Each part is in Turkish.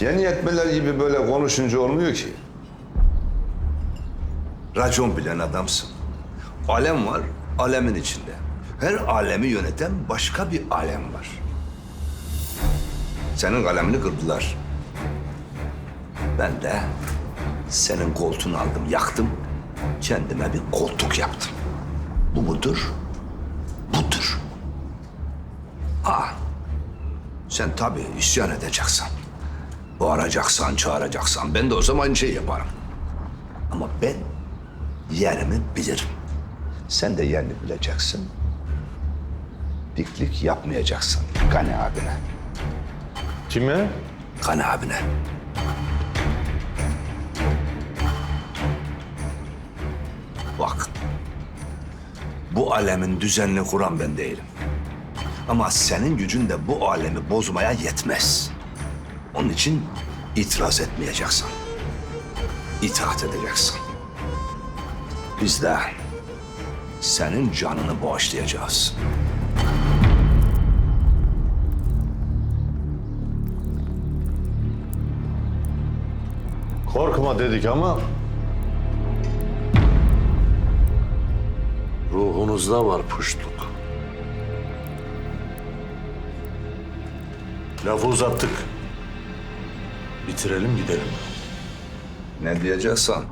Yeni yetmeler gibi böyle konuşunca olmuyor ki. Racon bilen adamsın. Alem var, alemin içinde. Her alemi yöneten başka bir alem var. Senin kalemini kırdılar. Ben de senin koltuğunu aldım, yaktım. Kendime bir koltuk yaptım. Bu budur, budur. Aa, sen tabii isyan edeceksin. Bağıracaksan, çağıracaksan ben de o zaman aynı şeyi yaparım. Ama ben yerimi bilirim. Sen de yerini bileceksin. Diklik yapmayacaksın Gani abine. Kime? Gani abine. Bak. Bu alemin düzenini kuran ben değilim. Ama senin gücün de bu alemi bozmaya yetmez. Onun için itiraz etmeyeceksin. İtaat edeceksin. Biz de senin canını bağışlayacağız. Korkma dedik ama Ruhunuzda var puştluk. lafı uzattık. Bitirelim gidelim. Ne diyeceksen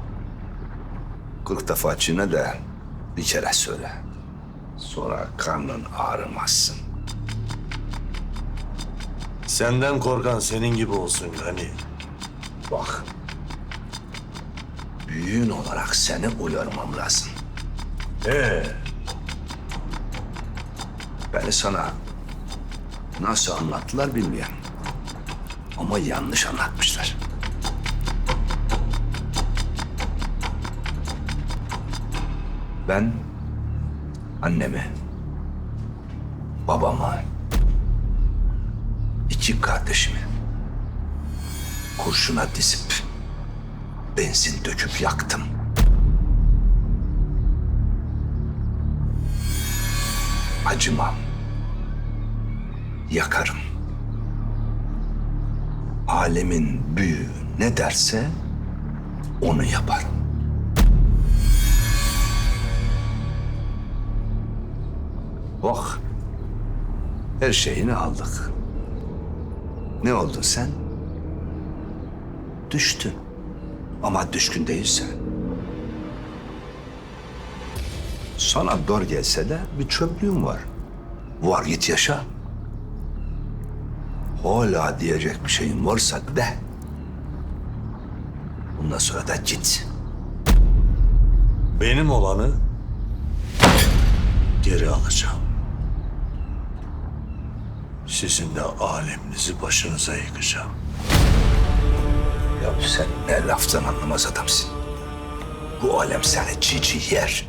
kırk defa çiğne de bir kere söyle. Sonra karnın ağrımazsın. Senden korkan senin gibi olsun Gani. Bak. Büyüğün olarak seni uyarmam lazım. Ee, Beni sana nasıl anlattılar bilmiyorum. Ama yanlış anlatmışlar. Ben annemi, babamı, iki kardeşimi kurşuna dizip benzin döküp yaktım. Acımam. Yakarım. Alemin büyüğü ne derse onu yaparım. Bak. Her şeyini aldık. Ne oldun sen? Düştün. Ama düşkün değilsen. Sana dar gelse de bir çöplüğün var. Var git yaşa. Hala diyecek bir şeyin varsa de. Bundan sonra da git. benim olanı geri alacağım. Sizin de aleminizi başınıza yıkacağım. Ya sen ne laftan anlamaz adamsın. Bu alem seni çiğ yer.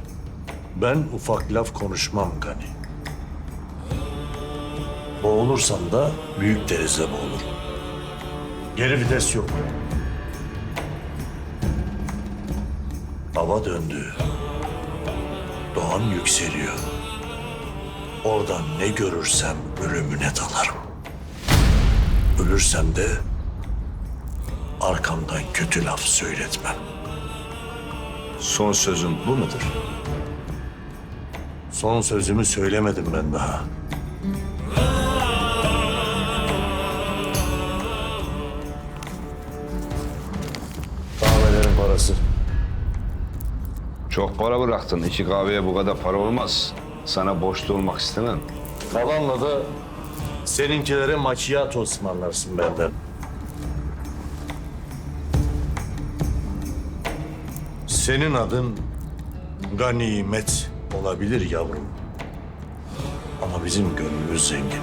Ben ufak laf konuşmam Gani. Boğulursam da büyük denizde boğulurum. Geri vites yok. Hava döndü. Doğan yükseliyor. Oradan ne görürsem ölümüne dalarım. Ölürsem de arkamdan kötü laf söyletmem. Son sözün bu mudur? Son sözümü söylemedim ben daha. Parası. Çok para bıraktın. İki kahveye bu kadar para olmaz. Sana borçlu olmak istemem. Kalanla da seninkilere macchiato ısmarlarsın benden. Senin adın ganimet olabilir yavrum. Ama bizim gönlümüz zengin.